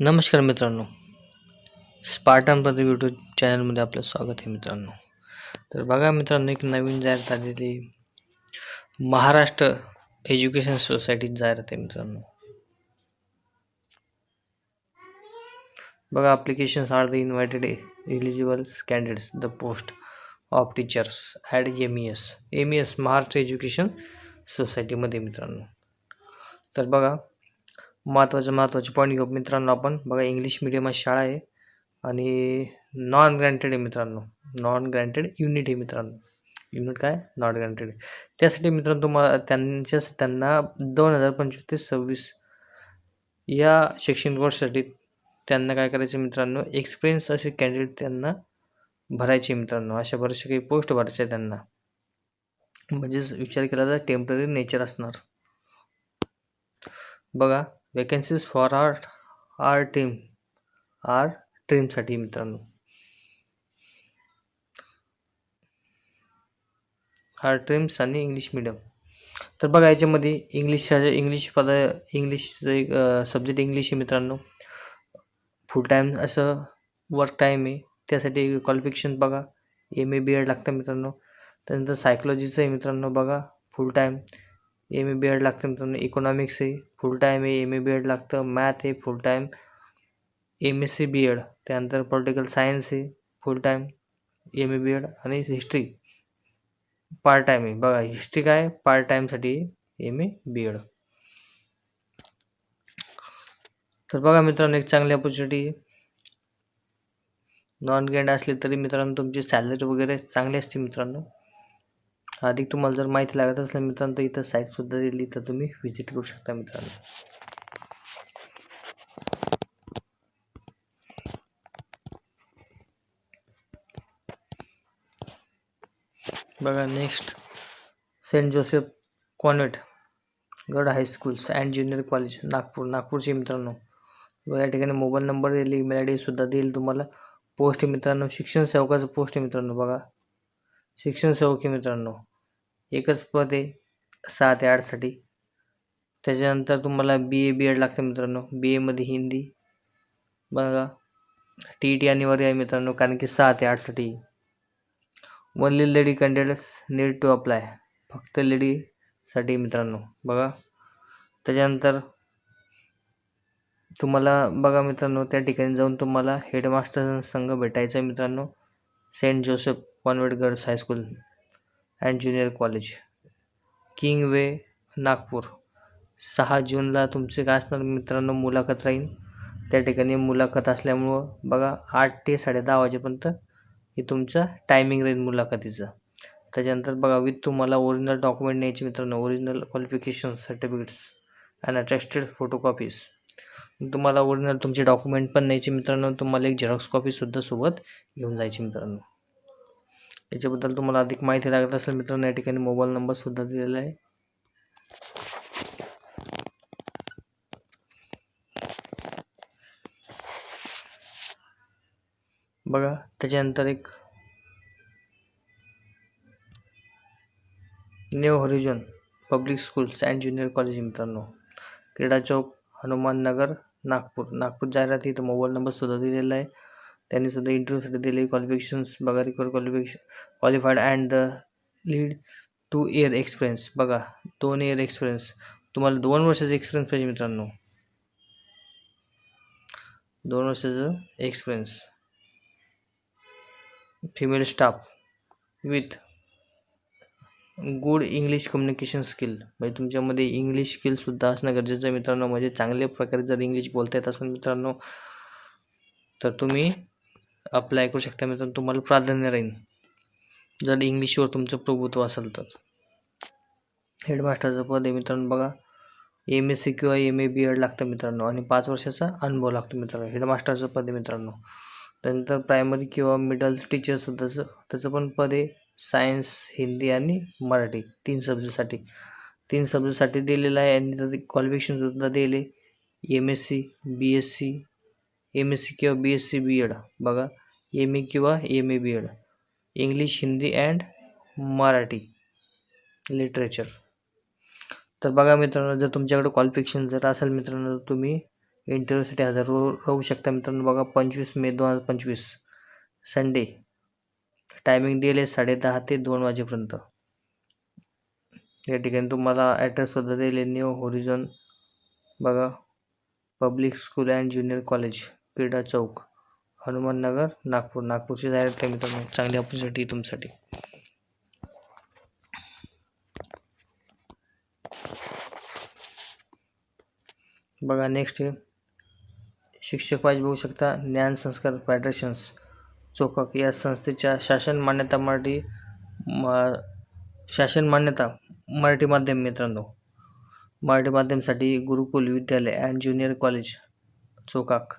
नमस्कार मित्रांनो. Spartan Pradeep YouTube चॅनलमध्ये आपलं स्वागत आहे मित्रांनो. तर बघा मित्रांनो एक नवीन जाहिरात आलेली महाराष्ट्र एज्युकेशन सोसायटीत जाहिरात आहे मित्रांनो. बघा applications are the invited eligible candidates the post of teachers at M E S M E S Maharashtra education सोसायटीमध्ये मित्रांनो. तर बघा महत्त्वाचे महत्त्वाचे पॉईंट घेऊ. मित्रांनो आपण बघा इंग्लिश मिडियम शाळा आहे आणि नॉन ग्रँटेड आहे मित्रांनो. नॉन ग्रँटेड युनिट आहे मित्रांनो. युनिट काय? नॉट ग्रँटेड त्यासाठी मित्रांनो तुम्हाला त्यांच्या त्यांना दोन हजार पंचवीस ते सव्वीस या शैक्षणिक वर्षासाठी त्यांना काय करायचं मित्रांनो? एक्सपिरियन्स असे कॅन्डिडेट त्यांना भरायचे मित्रांनो. अशा बरेचसे काही पोस्ट भरायचे त्यांना. म्हणजेच विचार केला तर टेंपररी नेचर असणार. बघा vacancies for R R team R ट्रीमसाठी मित्रांनो. आर ट्रीम्स आणि इंग्लिश मिडियम तर बघा याच्यामध्ये इंग्लिश इंग्लिश पद इंग्लिशचं एक सब्जेक्ट इंग्लिश आहे मित्रांनो. फुल टाईम असं वर्क टाईम आहे. त्यासाठी क्वालिफिकेशन बघा. एम ए बी एड लागतं मित्रांनो. त्यानंतर सायकोलॉजीचं आहे मित्रांनो बघा. Full time M A B Ed लागतं मित्रांनो इकॉनॉमिक्स आहे फुल टाईम आहे एम ए बी एड लागतं मॅथ आहे full time M S C B Ed त्यानंतर पॉलिटिकल सायन्स आहे full time M A B Ed आणि हिस्ट्री पार्ट टाईम आहे बघा हिस्ट्री काय पार्ट टाईमसाठी एम ए बी एड तर बघा मित्रांनो, एक चांगली ऑपॉर्च्युनिटी आहे नॉन गेंड असले तरी मित्रांनो, तुमची सॅलरी वगैरे चांगली मित्रांनो. अधिक तुम्हाला जर माहिती लागत असेल मित्रांनो तर इथं साईटसुद्धा दिली तर तुम्ही व्हिजिट करू शकता मित्रांनो. बघा नेक्स्ट सेंट जोसेफ कॉन्व्हेंट गड high schools and junior college Nagpur. नागपूरचे मित्रांनो या ठिकाणी मोबाईल नंबर देईल ईमेल आय डीसुद्धा देईल तुम्हाला. पोस्ट मित्रांनो शिक्षण सेवकाचं पोस्ट मित्रांनो बघा. शिक्षण सेवक मित्रांनो. एकच पद आहे सहा ते आठसाठी त्याच्यानंतर तुम्हाला बी ए बी एड लागतं मित्रांनो. बी एमध्ये हिंदी. बघा. टी ई टी अनिवार्य आहे मित्रांनो कारण की सहा ते आठसाठी only lady candidates need to apply फक्त लेडीसाठी मित्रांनो. बघा. त्याच्यानंतर तुम्हाला बघा मित्रांनो त्या ठिकाणी जाऊन तुम्हाला हेडमास्टर संघ भेटायचा आहे मित्रांनो. Saint Joseph convent girls high school and junior college. King way Nagpur. सहा जूनला तुमचे काय असणार मित्रांनो? मुलाखत राहील. त्या ठिकाणी मुलाखत असल्यामुळं बघा आठ ते साडे दहा वाजेपर्यंत हे तुमचं टायमिंग राहील मुलाखतीचं. त्याच्यानंतर बघा विथ तुम्हाला ओरिजिनल डॉक्युमेंट न्यायचे मित्रांनो. Original qualification certificates and attested photocopies तुम्हाला ओरिजिनल तुमचे डॉक्युमेंट पण न्यायचे मित्रांनो. तुम्हाला एक झेरॉक्स कॉपीसुद्धा सोबत घेऊन जायची मित्रांनो. याच्याबद्दल तुम्हाला अधिक माहिती लागत असेल मित्रांनो या ठिकाणी मोबाईल नंबरसुद्धा दिलेला आहे. बघा त्याच्यानंतर एक New Horizon public schools and junior college मित्रांनो. क्रीडा चौक हनुमान नगर नागपूर. नागपूर जाहिरात इथं मोबाईल नंबरसुद्धा दिलेला आहे. त्यांनी सुद्धा इंटरव्ह्यूसाठी दिले. क्वालिफिकेशन्स बघा record qualification qualified and the lead to year experience बघा दोन इयर एक्सपिरियन्स तुम्हाला दोन वर्षाचा एक्सपिरियन्स पाहिजे मित्रांनो. दोन वर्षाचं experience female staff with good English communication skill म्हणजे तुमच्यामध्ये इंग्लिश स्किलसुद्धा असणं गरजेचं आहे मित्रांनो. म्हणजे चांगल्या प्रकारे जर इंग्लिश बोलता येत असेल मित्रांनो तर तुम्ही अप्लाय करू शकता मित्रांनो तुम्हाला प्राधान्य राहील. जर इंग्लिशवर तुमचं प्रभुत्व असेल तर. हेडमास्टरचं पद आहे मित्रांनो बघा. एम एस सी किंवा एम ए बी एड लागतं मित्रांनो आणि पाच वर्षाचा अनुभव लागतो मित्रांनो. हेडमास्टरचं पद आहे मित्रांनो. त्यानंतर प्रायमरी किंवा मिडल टीचरसुद्धा त्याचं पण पद आहे सायन्स हिंदी आणि मराठी तीन सब्जेक्टसाठी तीन सब्जेक्टसाठी दिलेलं आहे आणि त्याचे क्वालिफिकेशनसुद्धा दिले M S C B S C M S C किंवा B S C B Ed बघा. एम ए किंवा M A B Ed. English Hindi and Marathi literature तर बघा मित्रांनो जर तुमच्याकडे क्वालिफिकेशन जर असेल मित्रांनो तुम्ही इंटरव्ह्यूसाठी हजर राहू शकता. मित्रांनो बघा पंचवीस मे दोन हजार पंचवीस संडे टायमिंग दिले साडे दहा ते दोन वाजेपर्यंत. या ठिकाणी तुम्हाला ॲड्रेससुद्धा दिले न्यू होरिझॉन बघा public school and junior college Krida Chowk Hanumannagar Nagpur. नागपूरची डायरेक्ट आहे मित्रांनो चांगली ऑपॉर्च्युनिटी तुमच्यासाठी. बघा नेक्स्ट आहे शिक्षक पाहिजे बघू शकता ज्ञान संस्कार फेडरेशन्स चोकाक या संस्थेच्या शासन मान्यता मराठी मा शासन मान्यता मराठी माध्यम मित्रांनो. मराठी माध्यमसाठी गुरुकुल विद्यालय अँड ज्युनियर कॉलेज चोकाक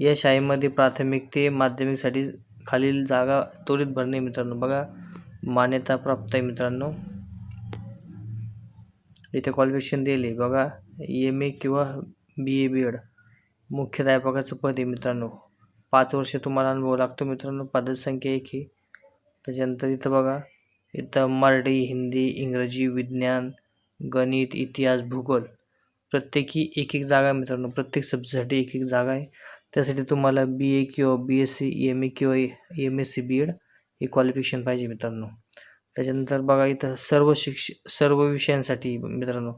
या शाळेमध्ये प्राथमिक ते माध्यमिकसाठी खालील जागा त्वरित भरणे मित्रांनो. बघा मान्यता प्राप्त आहे मित्रांनो. इथे क्वालिफिकेशन दिले बघा एम ए किंवा बी ए बी एड मुख्याध्यापकाचं पद आहे मित्रांनो. पाच वर्ष तुम्हाला अनुभव लागतो मित्रांनो. पदसंख्या एक ही त्याच्यानंतर इथं बघा इथं मराठी हिंदी इंग्रजी विज्ञान गणित इतिहास भूगोल प्रत्येकी एक एक जागा आहे मित्रांनो. प्रत्येक सब्जेक्टसाठी एक एक जागा आहे. त्यासाठी तुम्हाला बी ए किंवा B S C M A किंवा M S C B Ed हे क्वालिफिकेशन पाहिजे मित्रांनो. त्याच्यानंतर बघा इथं सर्व शिक्ष सर्व विषयांसाठी मित्रांनो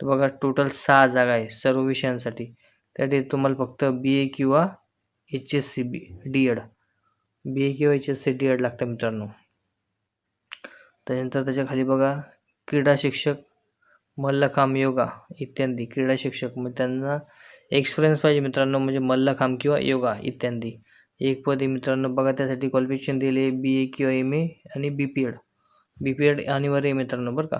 तर बघा टोटल सहा जागा आहे सर्व विषयांसाठी. त्यासाठी तुम्हाला फक्त बी ए किंवा H S C B D Ed B A किंवा H S C D Ed लागतं मित्रांनो. त्याच्यानंतर त्याच्याखाली बघा क्रीडा शिक्षक मल्लखांब योगा इत्यादी. क्रीडा शिक्षक मग त्यांना एक्सपिरियन्स पाहिजे मित्रांनो म्हणजे मल्लखांब किंवा योगा इत्यादी. एक पदे मित्रांनो बघा त्यासाठी क्वालिफिकेशन दिले बी ए किंवा एम ए आणि B P Ed B P Ed अनिवार्य आहे मित्रांनो बरं का?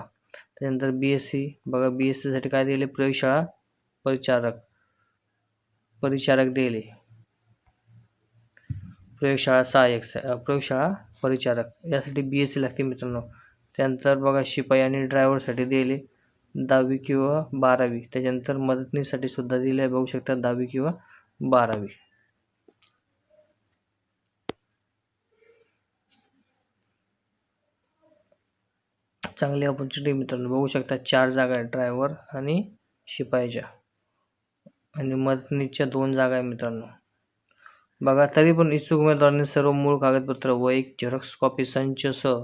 त्यानंतर बी एस सी बघा बी एस सीसाठी काय दिले प्रयोगशाळा परिचारक. परिचारक दिले प्रयोगशाळा सहाय्यक प्रयोगशाळा परिचारक. यासाठी बी एस सी लागते मित्रांनो. त्यानंतर बघा शिपाई आणि ड्रायव्हरसाठी दिले दहावी किंवा बारावी. त्याच्यानंतर मदतनीसाठी सुद्धा दिले आहे बघू शकता दहावी किंवा बारावी. चांगली ऑपॉर्च्युनिटी मित्रांनो. बघू शकता चार जागा आहे ड्रायव्हर आणि शिपाईच्या. आणि मदतनीसच्या दोन जागा आहे मित्रांनो. बघा तरी पण इच्छुक उमेदवारांनी सर्व मूळ कागदपत्र व एक झेरॉक्स कॉपी संच सह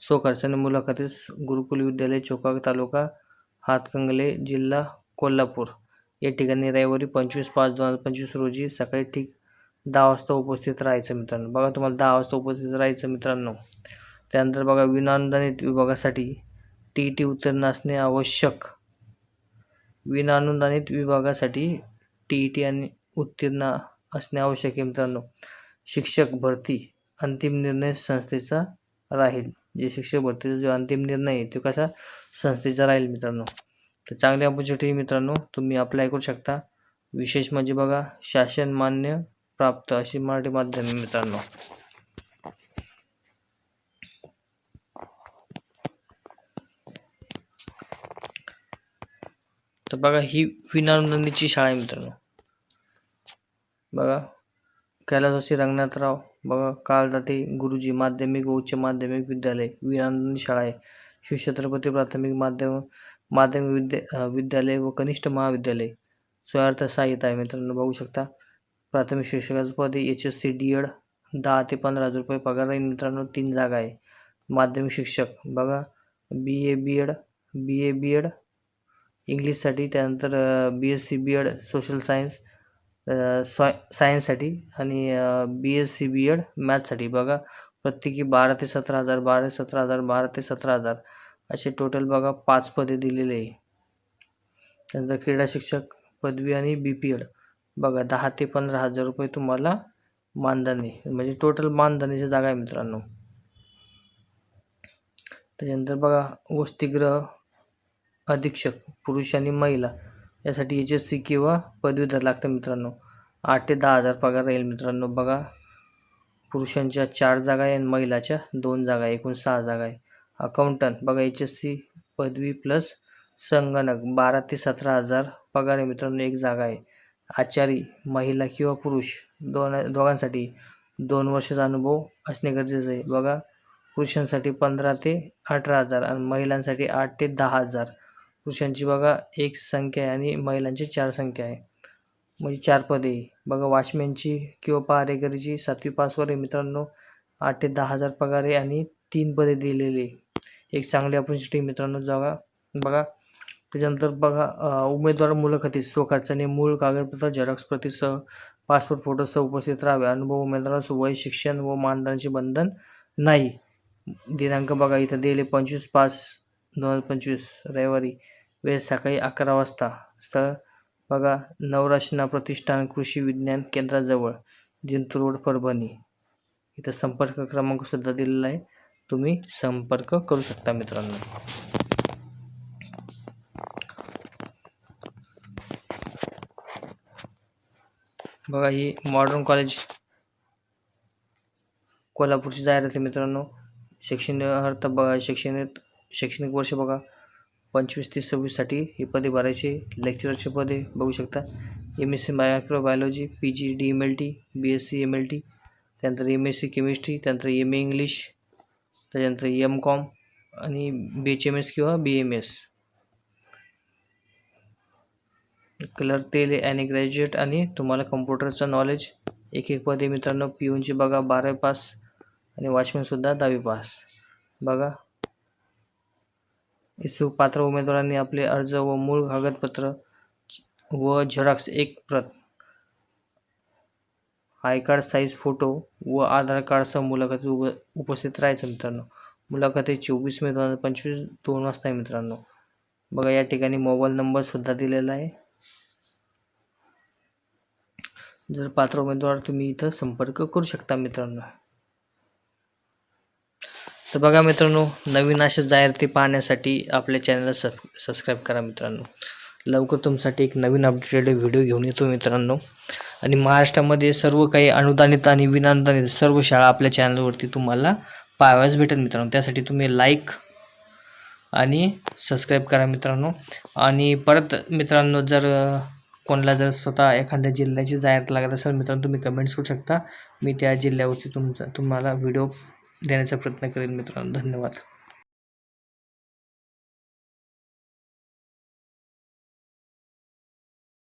स्वखर्चाने मुलाखतीस गुरुकुल विद्यालय चोकाक तालुका हातकंगले जिल्हा कोल्हापूर. या ठिकाणी रविवारी पंचवीस पाच दोन हजार पंचवीस रोजी सकाळी ठीक दहा वाजता उपस्थित राहायचं मित्रांनो. बघा तुम्हाला दहा वाजता उपस्थित राहायचं मित्रांनो. त्यानंतर बघा विनानुदानित विभागासाठी टी टी उत्तीर्ण असणे आवश्यक. विनानुदानित विभागासाठी टी टी आणि उत्तीर्ण असणे आवश्यक आहे मित्रांनो. शिक्षक भरती अंतिम निर्णय संस्थेचा राहील. जे शिक्षक भरतीचा जो अंतिम निर्णय आहे तो कसा संस्थेचा राहील मित्रांनो? तर चांगली ऑपॉर्च्युनिटी मित्रांनो तुम्ही अप्लाय करू शकता. विशेष म्हणजे बघा शासन मान्य प्राप्त अशी मराठी माध्यम मित्रांनो. तर बघा ही विनानंदीची शाळा आहे मित्रांनो. बघा कैलासवासी रंगनाथराव बघा कालदाते गुरुजी माध्यमिक व उच्च माध्यमिक विद्यालय वीरानंद शाळा आहे शिवछत्रपती प्राथमिक माध्यम माध्यमिक विद्या विद्यालय व कनिष्ठ महाविद्यालय. स्वार्थ साहित्य आहे मित्रांनो बघू शकता. प्राथमिक शिक्षकाचं पद H S C D Ed. दहा ते पंधरा हजार रुपये पगार आहे मित्रांनो तीन जागा आहे. माध्यमिक शिक्षक बघा. बी ए बी एड बी ए बी एड. इंग्लिशसाठी त्यानंतर B S C B Ed social science साय सायन्ससाठी आणि B S C B Ed मॅथसाठी बघा प्रत्येकी बारा ते सतरा हजार बारा ते सतरा हजार बारा ते सतरा हजार असे टोटल बघा पाच पदे दिलेले आहे. त्यानंतर क्रीडा शिक्षक पदवी आणि बी पी एड बघा दहा ते पंधरा हजार रुपये तुम्हाला मानधनी म्हणजे टोटल मानधनीची जागा आहे मित्रांनो. त्याच्यानंतर बघा वसतिगृह अधीक्षक पुरुष आणि महिला. यासाठी एच एस सी किंवा पदवीधर लागतं मित्रांनो. आठ ते दहा हजार पगार राहील मित्रांनो. बघा पुरुषांच्या चार जागा आहे आणि महिलाच्या दोन जागा आहे. एकूण सहा जागा आहे. अकाउंटंट बघा एच एस सी पदवी प्लस संगणक बारा ते सतरा हजार पगार आहे मित्रांनो एक जागा आहे. आचारी महिला किंवा पुरुष दोन दोघांसाठी दोन वर्षाचा अनुभव असणे गरजेचं आहे. बघा पुरुषांसाठी पंधरा ते अठरा हजार आणि महिलांसाठी आठ ते दहा हजार. पुरुषांची बघा एक संख्या आहे आणि महिलांची चार संख्या आहे. म्हणजे चार पदे. बघा वॉचमॅनची किंवा पहारेकरीची सातवी पासवर आहे मित्रांनो. आठ ते दहा हजार पगार आहे आणि तीन पदे दिलेली एक चांगली ऑपॉर्च्युनिटी मित्रांनो जागा. बघा त्याच्यानंतर बघा उमेदवार मुलाखतीत स्वखर्चाने मूळ कागदपत्र झेरॉक्स प्रतीसह पासपोर्ट फोटोसह उपस्थित राहावे. अनुभव उमेदवारास वय शिक्षण व मानधनाचे बंधन नाही. दिनांक बघा इथं दिले पंचवीस पाच दोन हजार पंचवीस रविवारी. वेळ सकाळी अकरा वाजता. स्थळ बघा. नवरचना प्रतिष्ठान कृषी विज्ञान केंद्राजवळ जिंतूर रोड परभणी. इथं संपर्क क्रमांकसुद्धा दिलेला आहे. तुम्ही संपर्क करू शकता मित्रांनो. बघा ही मॉडर्न कॉलेज कोल्हापूरची जाहिरात आहे मित्रांनो. शैक्षणिक अर्थ बघा शैक्षणिक शैक्षणिक वर्ष बघा. पंचवीस ते सव्वीससाठी ही पदे भरायची. लेक्चरचे पदे बघू शकता. M S C microbiology P G D M L T B S C M L T त्यानंतर एम एस सी केमिस्ट्री त्यानंतर एम ए इंग्लिश त्याच्यानंतर एम कॉम आणि बी एच एम एस किंवा बी एम एस क्लर्क तेल आणि graduate आणि तुम्हाला कम्प्युटरचं knowledge एक एक पदे मित्रांनो पिऊनची बघा बारावी पास आणि वॉचमॅनसुद्धा दहावी पास बघा इच्छुक पात्र उमेदवारांनी आपले अर्ज व मूळ कागदपत्र व झेरॉक्स एक प्रत आय कार्ड साईज फोटो व आधार कार्डसह मुलाखती उप उपस्थित राहायचं मित्रांनो. मुलाखती चोवीस मे दोन हजार पंचवीस दोन वाजता आहे मित्रांनो. बघा या ठिकाणी मोबाईल नंबरसुद्धा दिलेला आहे. जर पात्र उमेदवार तुम्ही इथं संपर्क करू शकता मित्रांनो. तर बघा मित्रांनो नवीन अशा जाहिराती पाहण्यासाठी आपल्या चॅनलला सब सबस्क्राईब करा मित्रांनो. लवकर तुमच्यासाठी एक नवीन अपडेटेड व्हिडिओ घेऊन येतो मित्रांनो. आणि महाराष्ट्रामध्ये सर्व काही अनुदानित आणि विनानुदानित सर्व शाळा आपल्या चॅनलवरती तुम्हाला पाहाव्याच भेटेल मित्रांनो. त्यासाठी तुम्ही लाईक आणि सबस्क्राईब करा मित्रांनो. आणि परत मित्रांनो जर कोणाला जर स्वतः एखाद्या जिल्ह्याची जाहिरात लागत असेल मित्रांनो तुम्ही कमेंट्स करू शकता. मी त्या जिल्ह्यावरती तुमचा तुम्हाला व्हिडिओ देण्याचा प्रयत्न करेन मित्रांनो. धन्यवाद.